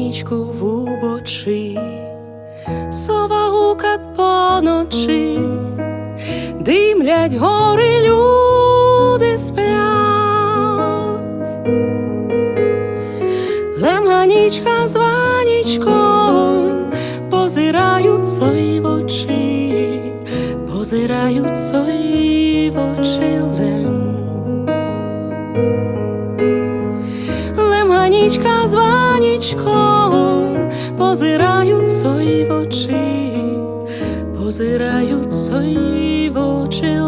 нічку в убочі, сова гукат поночі, димлять гори, люди сплять, лемганічка з ванічком позирають сої в очі, позирають сої в очі Лемганічка з ванічком позирають сої в очі, позирають сої в очі.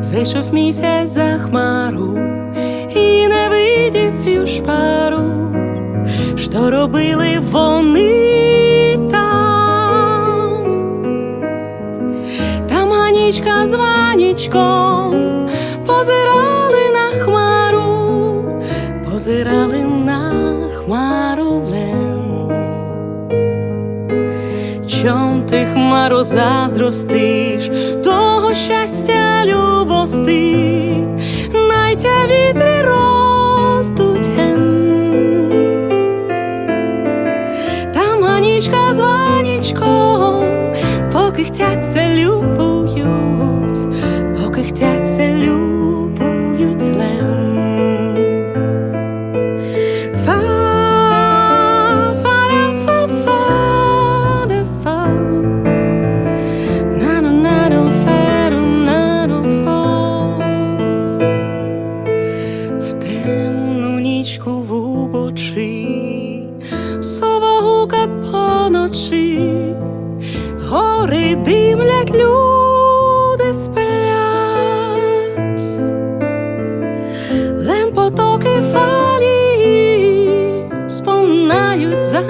Зайшов місяць за хмару і не видів юж пару, що робили вони там. Там Ганічка з Ванічком позирали на хмару лем. Чом ти хмаро заздростиш, того щастя любости, найтя вітри роздуть ген. Там Ганічка з Ванічком покихтяться, любують, нічку в убочі, сова гукать поночі, гори димлять, люди сплять, лем потоки фалі спомнають за